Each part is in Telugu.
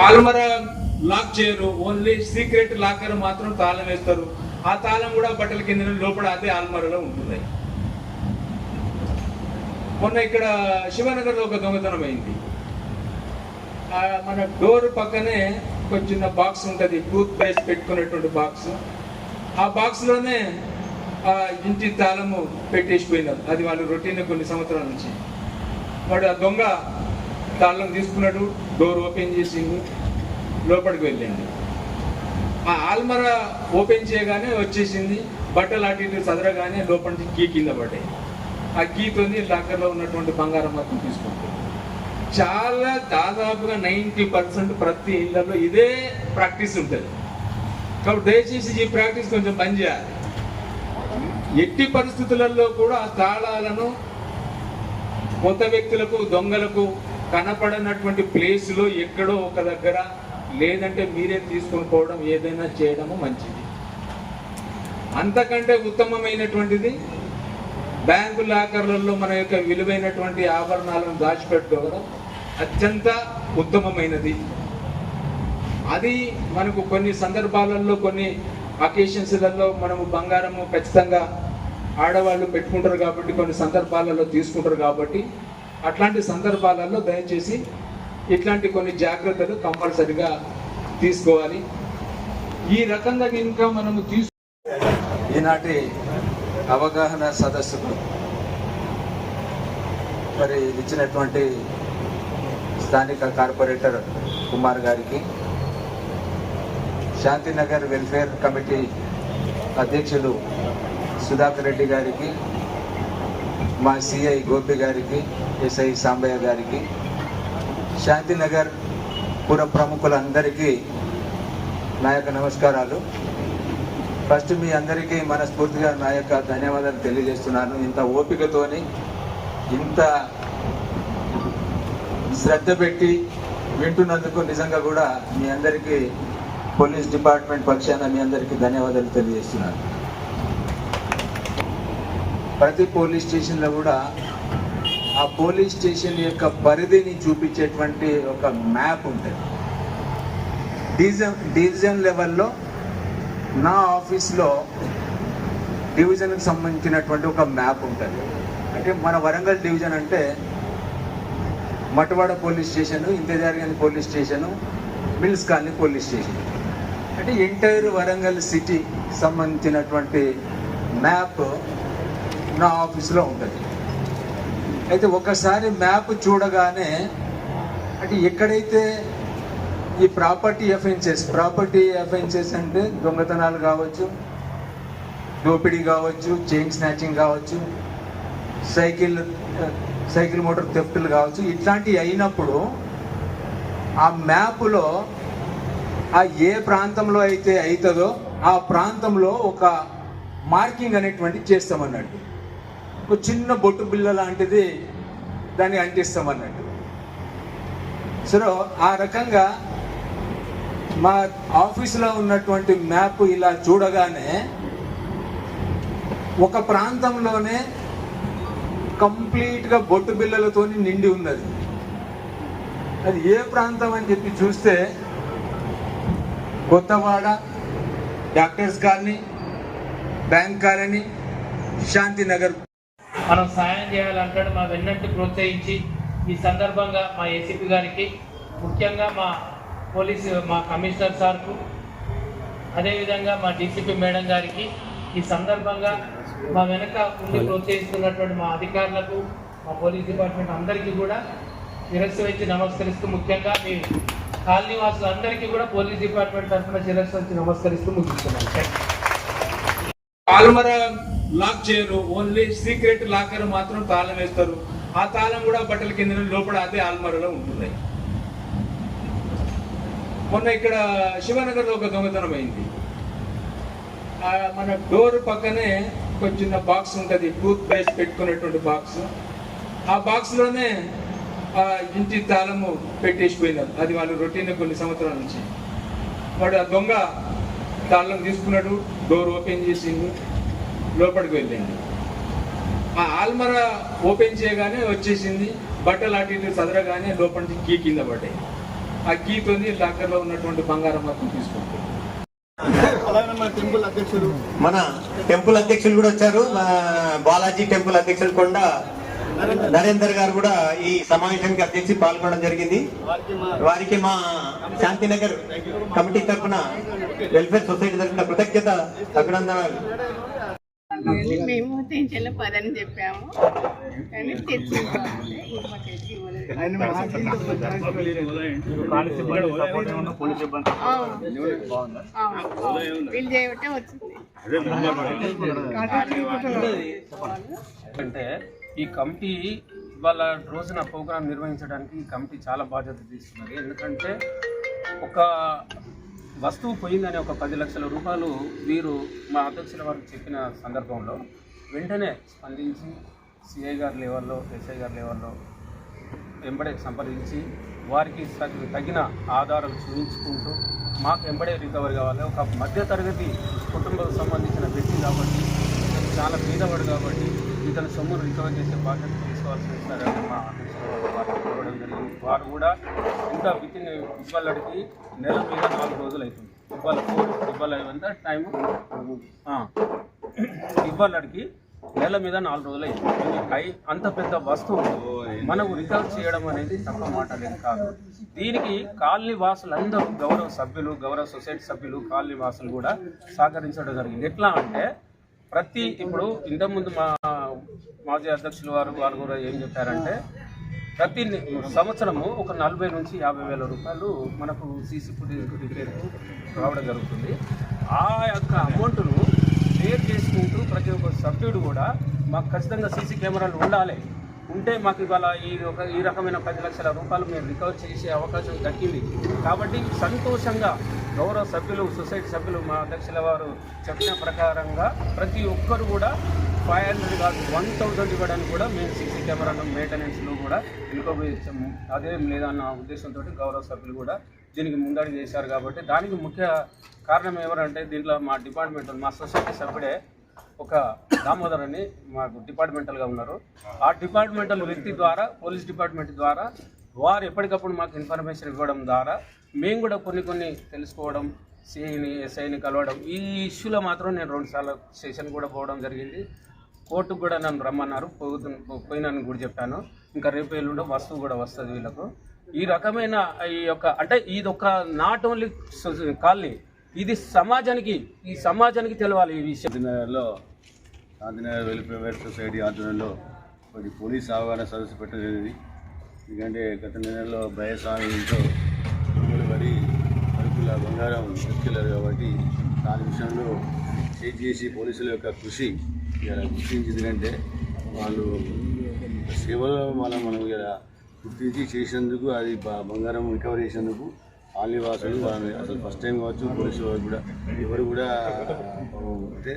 తాళమర లాక్ చేయరు. ఓన్లీ సీక్రెట్ లాకర్ మాత్రం తాళం వేస్తారు. ఆ తాళం కూడా బట్టల కింద లోపల అదే ఆల్మరలో ఉంటుంది. మొన్న ఇక్కడ శివనగర్లో ఒక దొంగతనం అయింది. ఆ మన డోర్ పక్కనే ఒక చిన్న బాక్స్ ఉంటుంది. టూత్ పేస్ట్ పెట్టుకునేటువంటి బాక్స్ ఆ బాక్స్లోనే ఆ ఇంటి తాళము పెట్టేసిపోయినారు. అది వాళ్ళు రొటీన్ కొన్ని సంవత్సరాల నుంచి. వాడు ఆ దొంగ తాళం తీసుకున్నాడు డోర్ ఓపెన్ చేసిండు లోపలికి వెళ్ళిండు. ఆ ఆల్మర ఓపెన్ చేయగానే వచ్చేసింది బట్టలు అటు ఇటు చదరగానే లోపల నుంచి కీ కింద పడ్డాయి. ఆ కీతోని లాకర్లో ఉన్నటువంటి బంగారం మొత్తం తీసుకుంటారు చాలా దాదాపుగా నైంటీ పర్సెంట్ ప్రతి ఇళ్ళలో ఇదే ప్రాక్టీస్ ఉంటుంది. కాబట్టి దయచేసి ఈ ప్రాక్టీస్ కొంచెం బంద్ చేయాలి. ఎట్టి పరిస్థితులలో కూడా ఆ తాళాలను కొత్త వ్యక్తులకు దొంగలకు కనపడనటువంటి ప్లేస్లో ఎక్కడో ఒక దగ్గర లేదంటే మీరే తీసుకొని పోవడం ఏదైనా చేయడము మంచిది. అంతకంటే ఉత్తమమైనటువంటిది బ్యాంకు లాకర్లలో మన యొక్క విలువైనటువంటి ఆభరణాలను దాచిపెట్టుకోవడం అత్యంత ఉత్తమమైనది. అది మనకు కొన్ని సందర్భాలలో కొన్ని అకేషన్స్లలో మనము బంగారము ఖచ్చితంగా ఆడవాళ్ళు పెట్టుకుంటారు కాబట్టి కొన్ని సందర్భాలలో తీసుకుంటారు కాబట్టి అట్లాంటి సందర్భాలలో దయచేసి ఇట్లాంటి కొన్ని జాగ్రత్తలు కంపల్సరిగా తీసుకోవాలి. ఈ రకంగా ఇంకా మనము తీసు ఈనాటి అవగాహన సదస్సుకు మరి ఇచ్చినటువంటి స్థానిక కార్పొరేటర్ కుమార్ గారికి శాంతినగర్ వెల్ఫేర్ కమిటీ అధ్యక్షులు సుధాకర్ రెడ్డి గారికి మా సిఐ గోపి గారికి ఎస్ఐ సాంబయ్య గారికి శాంతినగర్ పుర ప్రముఖులందరికీ నా యొక్క నమస్కారాలు. ఫస్ట్ మీ అందరికీ మనస్ఫూర్తిగా నా యొక్క ధన్యవాదాలు తెలియజేస్తున్నాను. ఇంత ఓపికతోని ఇంత శ్రద్ధ పెట్టి వింటున్నందుకు నిజంగా కూడా మీ అందరికీ పోలీస్ డిపార్ట్మెంట్ పక్షాన మీ అందరికీ ధన్యవాదాలు తెలియజేస్తున్నాను. ప్రతి పోలీస్ స్టేషన్లో కూడా ఆ పోలీస్ స్టేషన్ యొక్క పరిధిని చూపించేటువంటి ఒక మ్యాప్ ఉంటుంది. డివిజన్ డివిజన్ లెవెల్లో నా ఆఫీస్లో డివిజన్కి సంబంధించినటువంటి ఒక మ్యాప్ ఉంటుంది. అంటే మన వరంగల్ డివిజన్ అంటే Matwada police station ఇంతజారిగని police station mills colony police station. అంటే ఎంటైర్ వరంగల్ సిటీ సంబంధించినటువంటి మ్యాప్ నా ఆఫీస్లో ఉంటుంది. అయితే ఒకసారి మ్యాప్ చూడగానే అంటే ఎక్కడైతే ఈ ప్రాపర్టీ అఫెన్సెస్ ప్రాపర్టీ అఫెన్సెస్ అంటే దొంగతనాలు కావచ్చు దోపిడీ కావచ్చు చైన్ స్నాచింగ్ కావచ్చు సైకిల్ సైకిల్ మోటార్ థెఫ్ట్లు కావచ్చు ఇట్లాంటివి అయినప్పుడు ఆ మ్యాప్లో ఆ ఏ ప్రాంతంలో అయితే అవుతుందో ఆ ప్రాంతంలో ఒక మార్కింగ్ అనేటువంటి చేస్తామన్నట్టు. ఒక చిన్న బొట్టు బిల్ల లాంటిది దాన్ని అంటిస్తామన్నట్టు. సో ఆ రకంగా మా ఆఫీసులో ఉన్నటువంటి మ్యాప్ ఇలా చూడగానే ఒక ప్రాంతంలోనే కంప్లీట్గా బొట్టు బిల్లలతో నిండి ఉన్నది. అది ఏ ప్రాంతం అని చెప్పి చూస్తే Kothawada doctors colony bank colony Shantinagar మనం సాయం చేయాలంటాడు మా వెన్నట్టు ప్రోత్సహించి ఈ సందర్భంగా మా ఏసీపీ గారికి ముఖ్యంగా మా పోలీసు మా కమిషనర్ సార్కు అదేవిధంగా మా డీసీపీ మేడం గారికి ఈ సందర్భంగా మా వెనక ఉండి ప్రోత్సహిస్తున్నటువంటి మా అధికారులకు మా పోలీస్ డిపార్ట్మెంట్ అందరికీ కూడా శిరస్సు వచ్చి నమస్కరిస్తూ ముఖ్యంగా మీ కాలనీ వాసులందరికీ కూడా పోలీస్ డిపార్ట్మెంట్ తరఫున శిరస్సు వచ్చి నమస్కరిస్తూ ముగిస్తున్నాను. పాల్మర లాక్ చేయరు. ఓన్లీ సీక్రెట్ లాకర్ మాత్రం తాళం వేస్తారు. ఆ తాళం కూడా బట్టల కింద లోపల అదే ఆల్మరలో ఉంటుంది. మొన్న ఇక్కడ శివనగర్లో ఒక దొంగతనం అయింది. మన డోర్ పక్కనే ఒక చిన్న బాక్స్ ఉంటుంది. టూత్ పేస్ట్ పెట్టుకునేటువంటి బాక్స్ ఆ బాక్స్లోనే ఆ ఇంటి తాళము పెట్టేసిపోయినారు. అది వాళ్ళు రొటీన్ కొన్ని సంవత్సరాల నుంచి. వాడు ఆ దొంగ తాళం తీసుకున్నాడు. డోర్ ఓపెన్ చేసిండు. లోపలికి వెళ్ళింది. ఆ ఆల్మర ఓపెన్ చేయగానే వచ్చేసింది. బట్టలు అటు ఇటు చదరగానే లోపల నుంచి కీ కింద పడ్డాయి. ఆ ఆ కీతోని ఉన్నటువంటి బంగారం మొత్తం తీసుకుంటారు మన టెంపుల్ అధ్యక్షులు మన టెంపుల్ అధ్యక్షులు కూడా వచ్చారు. బాలాజీ టెంపుల్ అధ్యక్షులు కూడా నరేందర్ గారు కూడా ఈ సమావేశానికి అధ్యక్షి పాల్గొనడం జరిగింది. వారికి మా వారికి మా శాంతినగర్ కమిటీ తరఫున వెల్ఫేర్ సొసైటీ తరఫున కృతజ్ఞత అభినందనలు. మేము తెంచెల పదని చెప్పాము. కానీ తెచ్చి తెచ్చి వీళ్ళు చేయబట్టే వచ్చింది అంటే ఈ కమిటీ వాళ్ళ రోజున ప్రోగ్రాం నిర్వహించడానికి ఈ కమిటీ చాలా బాధ్యత తీసుకున్నది ఎందుకంటే ఒక వస్తువు పోయిందని ఒక పది లక్షల రూపాయలు వీరు మా అధ్యక్షుల వారికి చెప్పిన సందర్భంలో వెంటనే స్పందించి సిఐ గారి లెవెల్లో ఎస్ఐ గారి లెవెల్లో వెంబడే సంప్రదించి వారికి తగిన ఆధారాలు చూపించుకుంటూ మాకు వెంబడే రికవరీ కావాలి. ఒక మధ్యతరగతి కుటుంబం సంబంధించిన వ్యక్తి కాబట్టి చాలా పేదవాడు కాబట్టి ఇతను సొమ్మును రికవర్ చేసే బాధ్యత తీసుకోవాల్సి సరే మా వారు కోరడం జరిగింది. వారు కూడా ఇంకా విత్ ఇన్ అడిగి నెల మీద నాలుగు రోజులు అవుతుంది. ఇవ్వాల ఇవ్వాల టైం టైము. అడిగి నెల మీద నాలుగు రోజులు అయింది అయి అంత పెద్ద వస్తువు మనకు రికవర్ చేయడం అనేది తప్ప మాట లేదు కాదు. దీనికి కాలనీ వాసులందరూ గౌరవ సభ్యులు గౌరవ సొసైటీ సభ్యులు కాలనీ వాసులు కూడా సహకరించడం జరిగింది. ఎట్లా అంటే ప్రతి ఇప్పుడు ఇంతకుముందు మా మాజీ అధ్యక్షులు వారు వారు కూడా ఏం చెప్పారంటే ప్రతి సంవత్సరము ఒక నలభై నుంచి యాభై వేల రూపాయలు మనకు సీసీ ఫుటేజ్ రిపేర్కు రావడం జరుగుతుంది. ఆ యొక్క అమౌంట్ను షేర్ చేసుకుంటూ ప్రతి ఒక్క సభ్యుడు కూడా మాకు ఖచ్చితంగా సీసీ కెమెరాలు ఉండాలి. ఉంటే మాకు ఇవాళ ఈ ఒక ఈ రకమైన పది లక్షల రూపాయలు మేము రికవర్ చేసే అవకాశం దక్కింది. కాబట్టి సంతోషంగా గౌరవ సభ్యులు సొసైటీ సభ్యులు మా అధ్యక్షుల వారు చెప్పిన ప్రకారంగా ప్రతి ఒక్కరు కూడా ఫైవ్ హండ్రెడ్ కాదు వన్ థౌజండ్ ఇవ్వడానికి కూడా మేము సీసీ కెమెరాను మెయింటెనెన్స్లో కూడా ఇన్కోబిచ్చాము అదేం లేదన్న ఉద్దేశంతో గౌరవ సభ్యులు కూడా దీనికి ముందడుగు చేశారు కాబట్టి దానికి ముఖ్య కారణం ఎవరంటే దీంట్లో మా డిపార్ట్మెంట్ మా సొసైటీ సభ్యుడే ఒక దామోదర్ అని మాకు డిపార్ట్మెంటల్గా ఉన్నారు. ఆ డిపార్ట్మెంటల్ వ్యక్తి ద్వారా పోలీస్ డిపార్ట్మెంట్ ద్వారా వారు ఎప్పటికప్పుడు మాకు ఇన్ఫర్మేషన్ ఇవ్వడం ద్వారా మేము కూడా కొన్ని కొన్ని తెలుసుకోవడం సిఐని ఎస్ఐని కలవడం ఈ ఇష్యూలో మాత్రం నేను రెండు సార్లు స్టేషన్ కూడా పోవడం జరిగింది. కోర్టుకు కూడా నన్ను రమ్మన్నారు. పోతు- పోయినని కూడా చెప్పాను. ఇంకా రేపు ఎల్లుండో వస్తువు కూడా వస్తుంది వీళ్ళకు. ఈ రకమైన ఈ యొక్క అంటే ఇది ఒక నాట్ ఓన్లీ కాలనీ. ఇది సమాజానికి ఈ సమాజానికి తెలవాలి ఈ విషయం. శాంతినగర్లో శాంతినగర్ వెల్ఫేర్ సొసైటీ ఆధ్వర్యంలో కొన్ని పోలీస్ అవగాహన సదస్సు పెట్టడం జరిగింది. ఎందుకంటే గత నెలలో భయస్వామితో బంగారం ఎత్తుకెళ్ళారు కాబట్టి దాని విషయంలో చేసి చేసి పోలీసుల యొక్క కృషి ఇలా గుర్తించింది ఎందుకంటే వాళ్ళు సేవల మనం మనం ఇలా గుర్తించి చేసినందుకు అది బంగారం రికవరీ చేసినందుకు కాలనీ వాళ్ళని అసలు ఫస్ట్ టైం కావచ్చు పోలీసు వాళ్ళు కూడా ఎవరు కూడా అంటే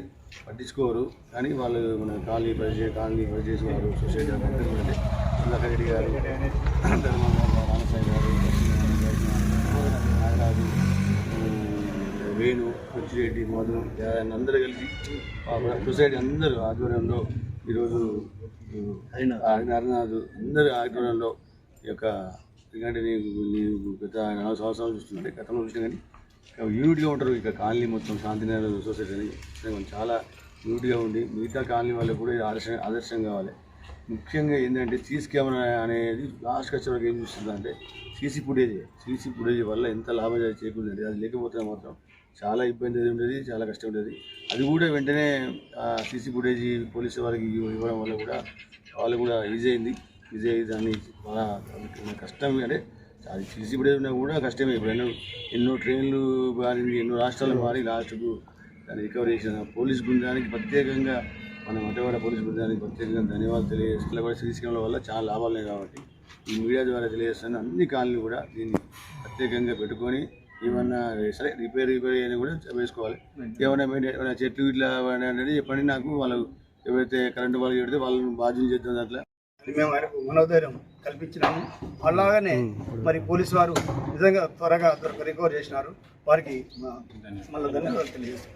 పట్టించుకోరు. కానీ వాళ్ళు మన కాలనీ పరిచయ కాలనీ పరిచేసి వారు సొసైటీ అంటే గారు రామసాయి గారు వేణు కొచ్చిరెడ్డి మధు ఆయన అందరూ కలిసి సొసైటీ అందరూ ఆధ్వర్యంలో ఈరోజు హరినాథ్. అందరి ఆధ్వర్యంలో ఈ యొక్క ఎందుకంటే నీకు నీకు గత నాలుగు సంవత్సరాలు చూస్తుంటే గతంలో చూసినా కానీ యూనిట్గా ఉంటారు ఇక కాలనీ మొత్తం శాంతినగర్ సొసైటీ అని. చాలా యూనిట్గా ఉండి మిగతా కాలనీ వాళ్ళకు కూడా ఇది ఆదర్శం ఆదర్శం కావాలి. ముఖ్యంగా ఏంటంటే సీసీ కెమెరా అనేది లాస్ట్ వచ్చేవరకు ఏం చూస్తుందంటే సీసీ ఫుటేజ్. సీసీ ఫుటేజ్ వల్ల ఎంత లాభం చేకూరుతుంది అది లేకపోతే మాత్రం చాలా ఇబ్బంది ఉండేది చాలా కష్టం ఉండేది. అది కూడా వెంటనే సీసీ ఫుటేజ్ పోలీసు వారికి ఇవ్వడం వల్ల కూడా వాళ్ళు కూడా ఈజీ అయింది. ఈజీ అయ్యి దాన్ని చాలా కష్టం అంటే అది సీసీ ఫుటేజ్ ఉన్నా కూడా కష్టమే. ఇప్పుడు ఎన్నో ఎన్నో ట్రైన్లు మారింది ఎన్నో రాష్ట్రాలు మారి లాస్ట్కు దాన్ని రికవరీ చేసిన పోలీస్ బృందానికి ప్రత్యేకంగా మన మటవాడ పోలీస్ బృందానికి ప్రత్యేకంగా ధన్యవాదాలు తెలియజేస్తున్నా కూడా సీసీ వల్ల చాలా లాభాలు ఉన్నాయి కాబట్టి ఈ మీడియా ద్వారా తెలియజేస్తున్న అన్ని కాలనీ కూడా దీన్ని ప్రత్యేకంగా పెట్టుకొని ఏమన్నా సరే రిపేర్ రిపేర్ అని కూడా వేసుకోవాలి. ఏమైనా ఏమైనా చెట్లు ఇట్లా అనేది చెప్పండి నాకు. వాళ్ళు ఎవరైతే కరెంటు వాళ్ళు చెడితే వాళ్ళని బాధ్యత చేద్దాం అట్లా మేము మనోధైర్యం కల్పించినాము. అలాగనే మరి పోలీసు వారు నిజంగా త్వరగా రికవర్ చేసినారు. వారికి మళ్ళీ ధన్యవాదాలు తెలియజేస్తాం